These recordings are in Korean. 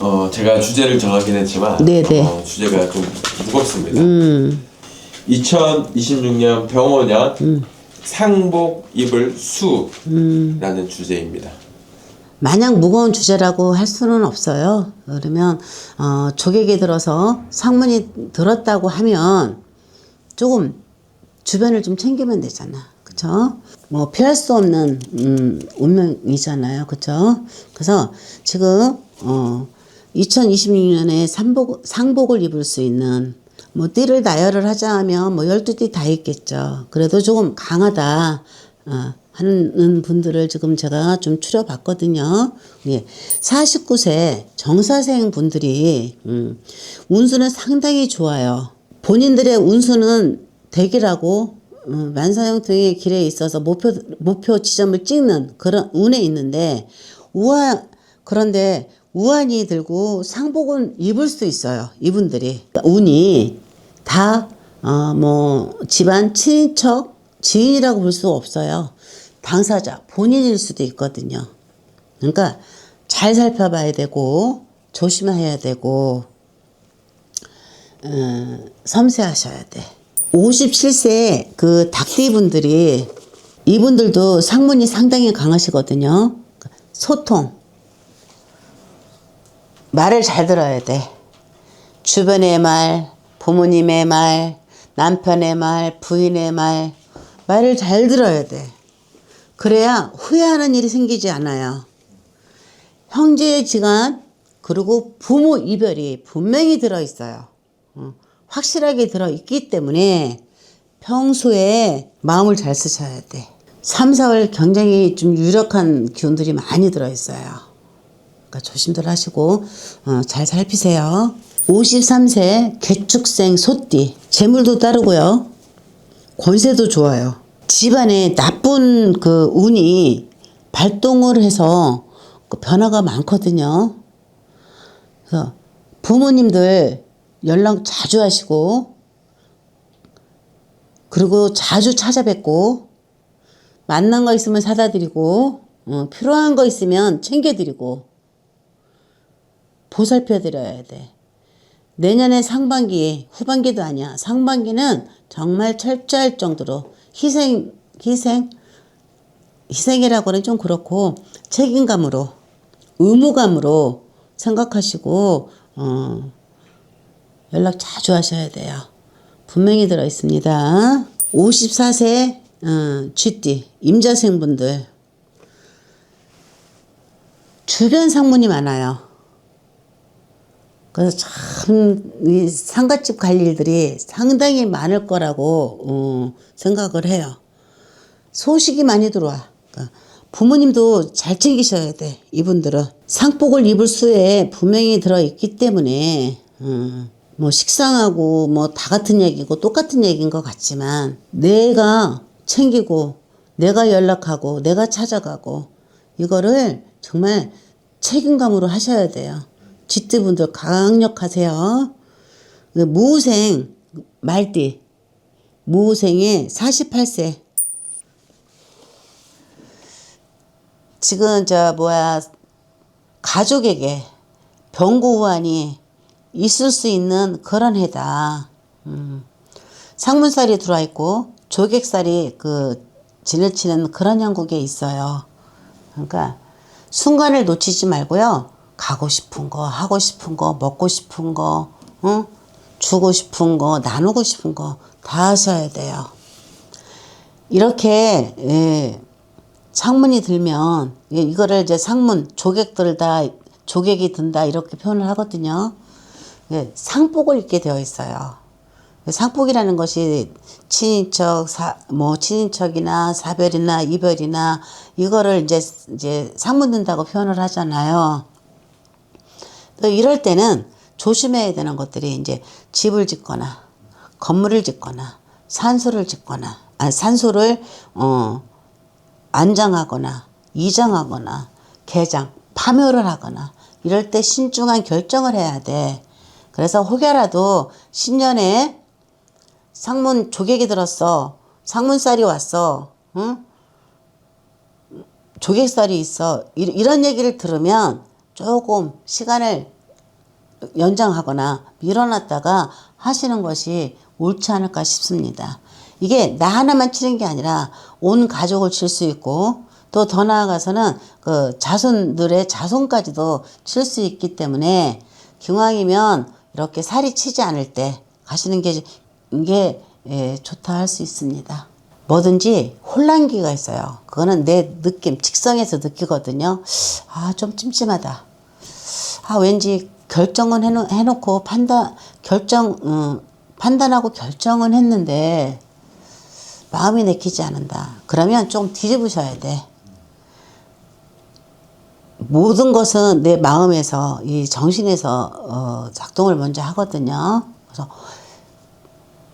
어, 제가 주제를 정하긴 했지만 네네. 어, 주제가 좀 무겁습니다. 음, 2026년 병원년 음. 상복 입을 수라는 주제입니다. 마냥 무거운 주제라고 할 수는 없어요. 그러면 어, 조객이 들어서 상문이 들었다고 하면 조금 주변을 좀 챙기면 되잖아. 그쵸? 뭐 피할 수 없는 음, 운명이잖아요. 그쵸? 그래서 지금 어, 2026년에 상복, 상복을 입을 수 있는 뭐 띠를 나열을 하자 하면 뭐 12띠 다 있겠죠. 그래도 조금 강하다. 어, 하는 분들을 지금 제가 좀 추려봤거든요. 예. 49세 정사생 분들이, 음, 운수는 상당히 좋아요. 본인들의 운수는 대기라고, 음, 만사형통의 길에 있어서 목표, 목표 지점을 찍는 그런 운에 있는데, 우한, 그런데 우한이 들고 상복은 입을 수 있어요. 이분들이. 운이 다, 어, 뭐, 집안 친인척, 지인이라고 볼 수 없어요. 당사자, 본인일 수도 있거든요. 그러니까 잘 살펴봐야 되고, 조심해야 되고, 어, 섬세하셔야 돼. 57세 그 닭띠분들이 이분들도 상문이 상당히 강하시거든요. 소통. 말을 잘 들어야 돼. 주변의 말, 부모님의 말, 남편의 말, 부인의 말, 말을 잘 들어야 돼. 그래야 후회하는 일이 생기지 않아요. 형제의 지간, 그리고 부모 이별이 분명히 들어있어요. 어, 확실하게 들어있기 때문에 평소에 마음을 잘 쓰셔야 돼. 3, 4월 굉장히 좀 유력한 기운들이 많이 들어있어요. 그러니까 조심들 하시고 어, 잘 살피세요. 53세 개축생 소띠 재물도 따르고요. 권세도 좋아요. 집안에 나쁜 그 운이 발동을 해서 그 변화가 많거든요. 그래서 부모님들 연락 자주 하시고 그리고 자주 찾아뵙고 만난 거 있으면 사다 드리고 어, 필요한 거 있으면 챙겨 드리고 보살펴 드려야 돼. 내년에 상반기, 후반기도 아니야. 상반기는 정말 철저할 정도로 희생, 희생, 희생이라고는 좀 그렇고 책임감으로, 의무감으로 생각하시고, 어, 연락 자주 하셔야 돼요. 분명히 들어 있습니다. 54세, 어, 쥐띠, 임자생분들. 주변 상문이 많아요. 그래서 참, 이 상가집 갈 일들이 상당히 많을 거라고, 어, 생각을 해요. 소식이 많이 들어와. 그러니까 부모님도 잘 챙기셔야 돼, 이분들은. 상복을 입을 수에 분명히 들어 있기 때문에, 음, 뭐 식상하고 뭐 다 같은 얘기고 똑같은 얘기인 것 같지만, 내가 챙기고, 내가 연락하고, 내가 찾아가고, 이거를 정말 책임감으로 하셔야 돼요. 쥐뜨분들 강력하세요. 그 무생 말띠 무생의 48세 지금 저 뭐야 가족에게 병고우환이 있을 수 있는 그런 해다. 음. 상문살이 들어와 있고 조객살이 그 지내치는 그런 형국에 있어요. 그러니까 순간을 놓치지 말고요. 가고 싶은 거, 하고 싶은 거, 먹고 싶은 거, 응? 주고 싶은 거, 나누고 싶은 거 다 하셔야 돼요. 이렇게 예, 상문이 들면 예, 이거를 이제 상문 조객 들다 조객이 든다 이렇게 표현을 하거든요. 예, 상복을 입게 되어 있어요. 상복이라는 것이 친인척, 사, 뭐 친인척이나 사별이나 이별이나 이거를 이제 이제 상문 든다고 표현을 하잖아요. 또 이럴 때는 조심해야 되는 것들이 이제 집을 짓거나 건물을 짓거나 산소를 짓거나 아 산소를 어 안장하거나 이장하거나 개장 파묘를 하거나 이럴 때 신중한 결정을 해야 돼. 그래서 혹여라도 신년에 상문 조객이 들었어. 상문살이 왔어. 응? 조객살이 있어. 이- 이런 얘기를 들으면 조금 시간을 연장하거나 밀어놨다가 하시는 것이 옳지 않을까 싶습니다. 이게 나 하나만 치는 게 아니라 온 가족을 칠 수 있고 또 더 나아가서는 그 자손들의 자손까지도 칠 수 있기 때문에 기왕이면 이렇게 살이 치지 않을 때 가시는 게 이게 예, 좋다 할 수 있습니다. 뭐든지 혼란기가 있어요. 그거는 내 느낌, 직성에서 느끼거든요. 아, 좀 찜찜하다. 아, 왠지 결정은 해놓, 해놓고 판단, 결정, 음, 판단하고 결정은 했는데 마음이 내키지 않는다. 그러면 좀 뒤집으셔야 돼. 모든 것은 내 마음에서, 이 정신에서, 어, 작동을 먼저 하거든요. 그래서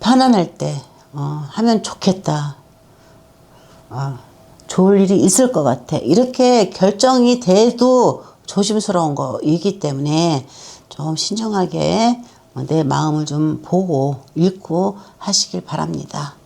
편안할 때, 어, 하면 좋겠다. 아, 좋을 일이 있을 것 같아. 이렇게 결정이 돼도 조심스러운 거이기 때문에 좀 신중하게 내 마음을 좀 보고 읽고 하시길 바랍니다.